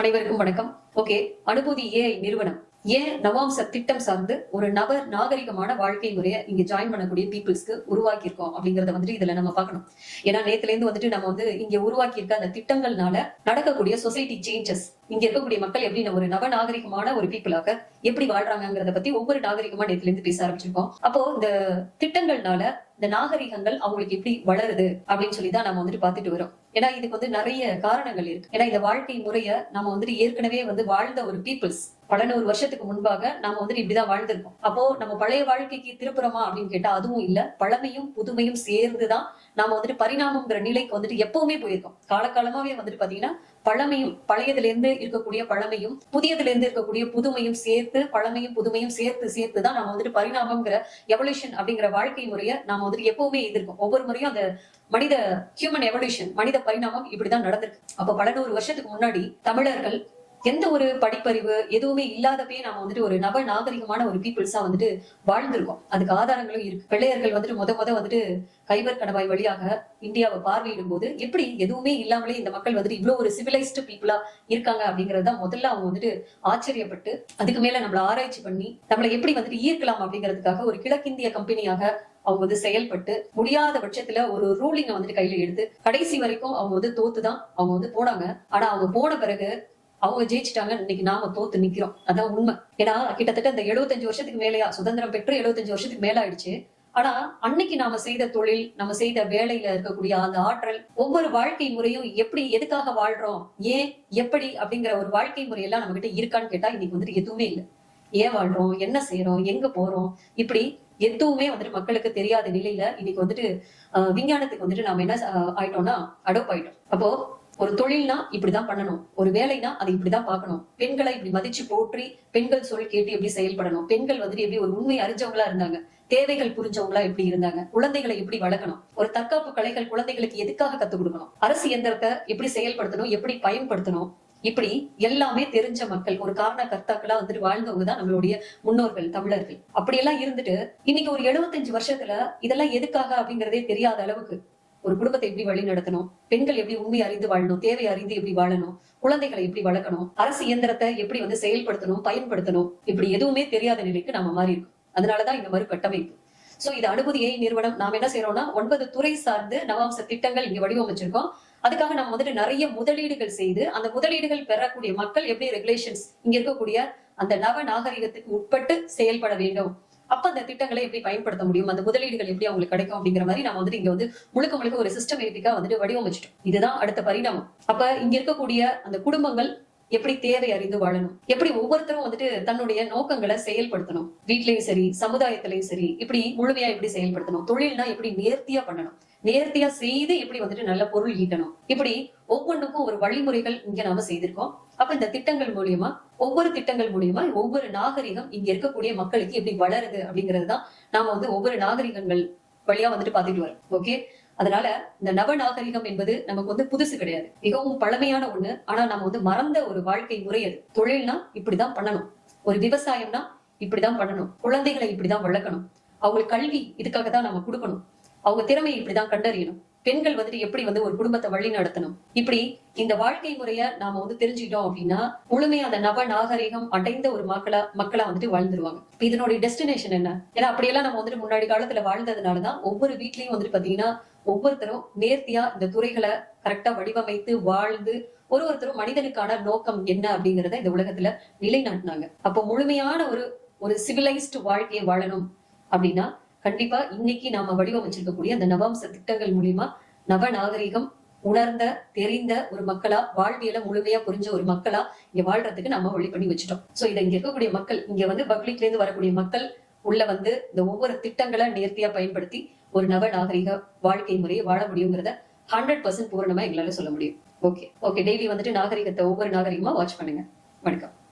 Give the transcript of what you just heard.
அனைவருக்கும் வணக்கம். ஓகே அனுபூதி ஏஐ நிறுவனம். ஏன் நவாம்ச திட்டம் சார்ந்து ஒரு நபர் நாகரிகமான வாழ்க்கை முறையை இங்க ஜாயின் பண்ணக்கூடிய பீப்புள்ஸ்க்கு உருவாக்கி இருக்கோம் அப்படிங்கறத வந்துட்டு இதுல நம்ம பார்க்கணும். ஏன்னா நேத்துல இருந்து வந்துட்டு நம்ம வந்து இங்க உருவாக்கி இருக்க அந்த திட்டங்கள்னால நடக்கக்கூடிய சொசைட்டி சேஞ்சஸ் இங்க இருக்கக்கூடிய மக்கள் எப்படி ஒரு நவ நாகரிகமான ஒரு பீப்புளாக எப்படி வாழ்றாங்கிறத பத்தி ஒவ்வொரு நாகரிகமா நேத்துல இருந்து பேச ஆரம்பிச்சிருக்கோம். அப்போ இந்த திட்டங்கள்னால இந்த நாகரிகங்கள் அவங்களுக்கு எப்படி வளருது அப்படின்னு சொல்லி தான் நம்ம வந்துட்டு பாத்துட்டு வரோம். ஏன்னா இதுக்கு வந்து நிறைய காரணங்கள் இருக்கு. ஏன்னா இந்த வாழ்க்கை முறைய நம்ம வந்துட்டு ஏற்கனவே வந்து வாழ்ந்த ஒரு பீப்புள்ஸ் பலநூறு வருஷத்துக்கு முன்பாக நாம வந்துட்டு இப்படிதான் வாழ்ந்திருக்கோம். அப்போ நம்ம பழைய வாழ்க்கைக்கு திருப்புறமா அப்படின்னு கேட்டா அதுவும் இல்ல. பழமையும் புதுமையும் சேர்ந்துதான் நாம வந்துட்டு பரிணாமம்ங்கிற நிலைக்கு வந்துட்டு எப்பவுமே போயிருக்கோம். காலகாலமாவே வந்துட்டு பாத்தீங்கன்னா பழமையும் பழையதுல இருந்து இருக்கக்கூடிய பழமையும் புதியதுல இருந்து இருக்கக்கூடிய புதுமையும் சேர்த்து பழமையும் புதுமையும் சேர்த்து சேர்த்து தான் நம்ம வந்துட்டு பரிணாமங்கிற எவல்யூஷன் அப்படிங்கிற வாழ்க்கை முறையை நாம வந்துட்டு எப்பவுமே எதிர்க்கும். ஒவ்வொரு முறையும் அந்த மனித ஹியூமன் எவல்யூஷன் மனித பரிணாமம் இப்படிதான் நடந்திருக்கு. அப்ப பல நூறு வருஷத்துக்கு முன்னாடி தமிழர்கள் எந்த ஒரு படிப்பறிவு எதுவுமே இல்லாதப்பே நாம வந்துட்டு ஒரு நவ நாகரிகமான ஒரு பீப்புள்ஸா வந்துட்டு வாழ்ந்திருக்கோம். அதுக்கு ஆதாரங்களும் இருக்கு. பிள்ளையர்கள் வந்துட்டு முத முத வந்துட்டு கைவர் கணவாய் வழியாக இந்தியாவை பார்வையிடும் போது எப்படி எதுவுமே இல்லாமலே இந்த மக்கள் வந்துட்டு இவ்வளவு ஒரு சிவிலைஸ்டு பீப்புளா இருக்காங்க அப்படிங்கறதுதான் முதல்ல அவங்க வந்துட்டு ஆச்சரியப்பட்டு அதுக்கு மேல நம்மள ஆராய்ச்சி பண்ணி நம்மளை எப்படி வந்துட்டு ஈர்க்கலாம் அப்படிங்கிறதுக்காக ஒரு கிழக்கிந்திய கம்பெனியாக அவங்க வந்து செயல்பட்டு முடியாத பட்சத்துல ஒரு ரூலிங்க வந்துட்டு கையில எடுத்து கடைசி வரைக்கும் அவங்க வந்து தோத்துதான் அவங்க வந்து போனாங்க. ஆனா அவங்க போன பிறகு அவங்க ஜெயிச்சிட்டாங்க. இன்னைக்கு நாம தோத்து நிக்கிறோம். அதான் உண்மை. ஏன்னா கிட்டத்தட்ட இந்த எழுபத்தஞ்சு வருஷத்துக்கு மேலயா சுதந்திரம் பெற்று எழுபத்தஞ்சு வருஷத்துக்கு மேல ஆயிடுச்சு ஆனா அன்னைக்கு நாம செய்த தொழில் நம்ம செய்த வேலையில இருக்கக்கூடிய அந்த ஆற்றல் ஒவ்வொரு வாழ்க்கை முறையும் எப்படி எதுக்காக வாழ்றோம் ஏன் எப்படி அப்படிங்கிற ஒரு வாழ்க்கை முறையெல்லாம் நம்ம கிட்ட இருக்கான்னு கேட்டா இன்னைக்கு வந்துட்டு எதுவுமே இல்லை. ஏன் வாழ்றோம்? என்ன செய்யறோம் எங்க போறோம்? இப்படி எதுவுமே வந்துட்டு மக்களுக்கு தெரியாத நிலையில இன்னைக்கு வந்துட்டு விஞ்ஞானத்துக்கு வந்துட்டு நாம என்ன ஆயிட்டோம்னா அடோப் ஆயிட்டோம். அப்போ ஒரு தொழில்னா இப்படிதான் பண்ணணும். ஒரு வேலைனா அதை இப்படிதான் பார்க்கணும். பெண்களை இப்படி மதிச்சு போற்றி பெண்கள் சொல் கேட்டு எப்படி செயல்படணும்? பெண்கள் வந்துட்டு எப்படி ஒரு உண்மை அறிஞ்சவங்களா இருந்தாங்க? தேவைகள் புரிஞ்சவங்களா எப்படி இருந்தாங்க? குழந்தைகளை எப்படி வளர்க்கணும்? ஒரு தற்காப்பு கலைகள் குழந்தைகளுக்கு எதுக்காக கத்துக் கொடுக்கணும்? அரசு இயந்திரத்தை எப்படி செயல்படுத்தணும்? எப்படி பயன்படுத்தணும்? இப்படி எல்லாமே தெரிஞ்ச மக்கள் ஒரு காரண கர்த்தாக்களா வந்துட்டு வாழ்ந்தவங்க தான் நம்மளுடைய முன்னோர்கள் தமிழர்கள். அப்படியெல்லாம் இருந்துட்டு இன்னைக்கு ஒரு எழுபத்தஞ்சு வருஷத்துல இதெல்லாம் எதுக்காக அப்படிங்கறதே தெரியாத அளவுக்கு ஒரு குடும்பத்தை எப்படி வழி நடத்தணும் பெண்கள் எப்படி உண்மை அறிந்து வாழணும் தேவை அறிந்து எப்படி வாழணும் குழந்தைகளை எப்படி வளர்க்கணும் அரசு இயந்திரத்தை எப்படி வந்து செயல்படுத்தணும் பயன்படுத்தணும் இப்படி எதுவுமே தெரியாத நிலைக்கு நாம மாறி இருக்கோம் அதனாலதான் இந்த மறு கட்டமைப்பு. சோ இது அனுபூதி நிறுவனம் நாம என்ன செய்யறோம்னா ஒன்பது துறை சார்ந்து நவாம்ச திட்டங்கள் இங்க வடிவமைச்சிருக்கோம். அதுக்காக நம்ம வந்துட்டு நிறைய முதலீடுகள் செய்து அந்த முதலீடுகள் பெறக்கூடிய மக்கள் எப்படி ரெகுலேஷன்ஸ் இங்க இருக்கக்கூடிய அந்த நவ நாகரிகத்துக்கு உட்பட்டு செயல்பட வேண்டும். அப்ப அந்த திட்டங்களை எப்படி பயன்படுத்த முடியும்? அந்த முதலீடுகள் எப்படி அவங்களுக்கு கிடைக்கும் அப்படிங்கிற மாதிரி நம்ம வந்துட்டு இங்க வந்து முழுக்க முழுக்க ஒரு சிஸ்டமேட்டிக்கா வந்துட்டு வடிவமைச்சிட்டோம். இதுதான் அடுத்த பரிணாமம். அப்ப இங்க இருக்கக்கூடிய அந்த குடும்பங்கள் எப்படி தேவை அறிந்து வாழணும்? எப்படி ஒவ்வொருத்தரும் வந்துட்டு தன்னுடைய நோக்கங்களை செயல்படுத்தணும்? வீட்லயும் சரி சமுதாயத்திலயும் சரி இப்படி முழுமையா எப்படி செயல்படுத்தணும்? தொழில்னா எப்படி நேர்த்தியா பண்ணணும்? நேர்த்தியா செய்து எப்படி வந்துட்டு நல்ல பொருள் ஈட்டணும்? இப்படி ஒவ்வொன்றுக்கும் ஒரு வழிமுறைகள் இங்க நாம செய்திருக்கோம். அப்ப இந்த திட்டங்கள் மூலியமா ஒவ்வொரு திட்டங்கள் மூலியமா ஒவ்வொரு நாகரிகம் இங்க இருக்கக்கூடிய மக்களுக்கு எப்படி வளருது அப்படிங்கிறது தான் நாம வந்து ஒவ்வொரு நாகரிகங்கள் வழியா வந்துட்டு பாத்துட்டு வரோம். ஓகே அதனால இந்த நவ நாகரிகம் என்பது நமக்கு வந்து புதுசு கிடையாது. மிகவும் பழமையான ஒண்ணு. ஆனா நம்ம வந்து மறந்த ஒரு வாழ்க்கை முறை அது. தொழில்னா இப்படிதான் பண்ணணும். ஒரு விவசாயம்னா இப்படிதான் பண்ணணும். குழந்தைகளை இப்படிதான் வளர்க்கணும். அவங்களுக்கு கல்வி இதுக்காக தான் நம்ம கொடுக்கணும். அவங்க திறமையை இப்படிதான் கண்டறியணும். பெண்கள் வந்துட்டு எப்படி வந்து ஒரு குடும்பத்தை வழி நடத்தணும்? இப்படி இந்த வாழ்க்கை முறைய நாம வந்து தெரிஞ்சுக்கிட்டோம் அப்படின்னா முழுமையா அந்த நவ நாகரிகம் அடைந்த ஒரு மக்களா மக்களா வந்துட்டு வாழ்ந்துருவாங்க. இதனுடைய டெஸ்டினேஷன் என்ன? ஏன்னா அப்படியெல்லாம் நம்ம வந்துட்டு முன்னாடி காலத்துல வாழ்ந்ததுனாலதான் ஒவ்வொரு வீட்லயும் வந்துட்டு பாத்தீங்கன்னா ஒவ்வொருத்தரும் நேர்த்தியா இந்த துறைகளை கரெக்டா வடிவமைத்து வாழ்ந்து ஒரு ஒருத்தரும் மனிதனுக்கான நோக்கம் என்ன அப்படிங்கறத இந்த உலகத்துல நிலைநாட்டினாங்க. அப்போ முழுமையான ஒரு ஒரு சிவிலைஸ்டு வாழ்க்கையை வாழணும் அப்படின்னா கண்டிப்பா இன்னைக்கு நாம வடிவமைச்சிருக்கக்கூடிய அந்த நவாம்ச திட்டங்கள் மூலியமா நவ நாகரிகம் உணர்ந்த தெரிந்த ஒரு மக்களா வாழ்வியல முழுமையா புரிஞ்ச ஒரு மக்களா இங்க வாழ்றதுக்கு நம்ம வழி பண்ணி வச்சுட்டோம். சோ இதை இங்க இருக்கக்கூடிய மக்கள் இங்க வந்து பப்ளிக்ல இருந்து வரக்கூடிய மக்கள் உள்ள வந்து இந்த ஒவ்வொரு திட்டங்களை நேர்த்தியா பயன்படுத்தி ஒரு நவ நாகரிக வாழ்க்கை முறையை வாழ முடியுங்கிறத ஹண்ட்ரட் பர்சன்ட் பூரணமா எங்களால சொல்ல முடியும். ஓகே ஓகே டெய்லி வந்துட்டு நாகரிகத்தை ஒவ்வொரு நாகரிகமா வாட்ச் பண்ணுங்க. வணக்கம்.